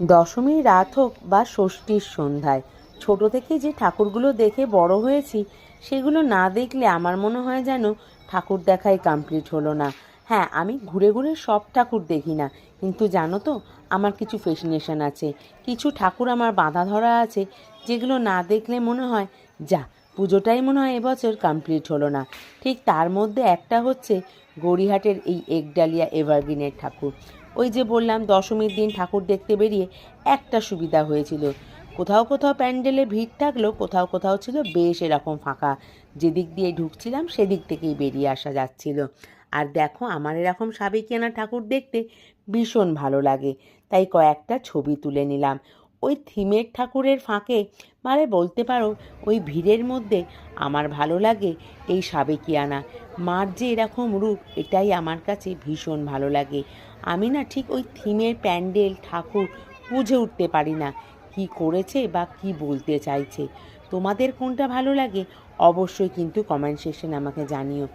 দশমীর রাত হোক বা ষষ্ঠীর সন্ধ্যায়, ছোট থেকে যে ঠাকুরগুলো দেখে বড় হয়েছি, সেগুলো না দেখলে আমার মনে হয় যেন ঠাকুর দেখাই কমপ্লিট হলো না। হ্যাঁ আমি ঘুরে ঘুরে সব ঠাকুর দেখি না, কিন্তু জানো তো, আমার কিছু ফেসিনেশন আছে। কিছু ঠাকুর আমার বাঁধা ধরা আছে, যেগুলো না দেখলে মনে হয়, যা পুজোটাই মনে হয় এবছর কমপ্লিট হলো না। ঠিক তার মধ্যে একটা হচ্ছে গড়িহাটের এই একডালিয়া এভারগ্রিনের ঠাকুর। ওই যে বললাম, দশমীর দিন ঠাকুর দেখতে বেরিয়ে একটা সুবিধা হয়েছিল। কোথাও কোথাও প্যান্ডেলে ভিড় থাকলেও কোথাও কোথাও ছিল বেশ এরকম ফাঁকা। যেদিক দিয়ে ঢুকছিলাম সেদিক থেকেই বেরিয়ে আসা যাচ্ছিল। আর দেখো, আমার এরকম সাবেকিয়ানা ঠাকুর দেখতে ভীষণ ভালো লাগে। তাই কয়েকটা ছবি তুলে নিলাম। ওই থিমের ঠাকুরের ফাঁকে মানে বলতে পারো, ওই ভিড়ের মধ্যে আমার ভালো লাগে এই সাবেকিয়ানা। মার যে এরকম রূপ, এটাই আমার কাছে ভীষণ ভালো লাগে। আমি না ঠিক ওই থিমের প্যান্ডেল, ঠাকুর বুঝে উঠতে পারি না, কি করেছে বা কি বলতে চাইছে। তোমাদের কোনটা ভালো লাগে, অবশ্যই কিন্তু কমেন্ট সেকশনে আমাকে জানিও।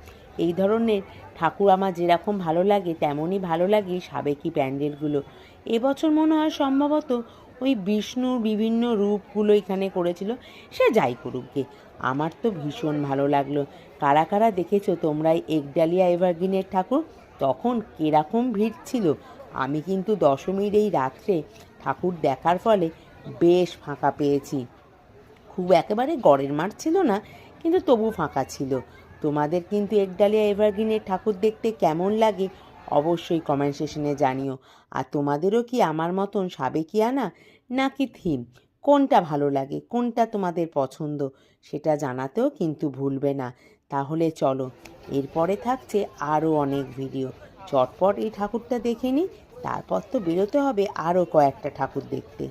এই ধরনের ঠাকুর আমার যেরকম ভালো লাগে, তেমনই ভালো লাগে সাবেকি প্যান্ডেলগুলো। এবছর মনে হয় সম্ভবত ওই বিষ্ণুর বিভিন্ন রূপগুলো এখানে করেছিল, সে যাই করুক গে। আমার তো ভীষণ ভালো লাগল। কারা কারা দেখেছ তোমরা একডালিয়া এভারগ্রিনের ঠাকুর? তখন কীরকম ভিড় ছিল? আমি কিন্তু দশমীর এই রাত্রে ঠাকুর দেখার ফলে বেশ ফাঁকা পেয়েছি। খুব একেবারে গড়ের মাঠ ছিল না, কিন্তু তবু ফাঁকা ছিল। তোমাদের কিন্তু একডালিয়া এভারগ্রিনের ঠাকুর দেখতে কেমন লাগে অবশ্যই কমেন্ট সেশনে জানিও। আর তোমাদেরও কি আমার মতন সাবেকিয়ানা? নাকি থিম কোনটা ভালো লাগে? কোনটা তোমাদের পছন্দ? সেটা জানাতেও কিন্তু ভুলবে না। তাহলে চলো, এরপরে থাকছে আরও অনেক ভিডিও চটপট এই ঠাকুরটা দেখে নিই তারপর তো বেরোতে হবে আরও কয়েকটা ঠাকুর দেখতে।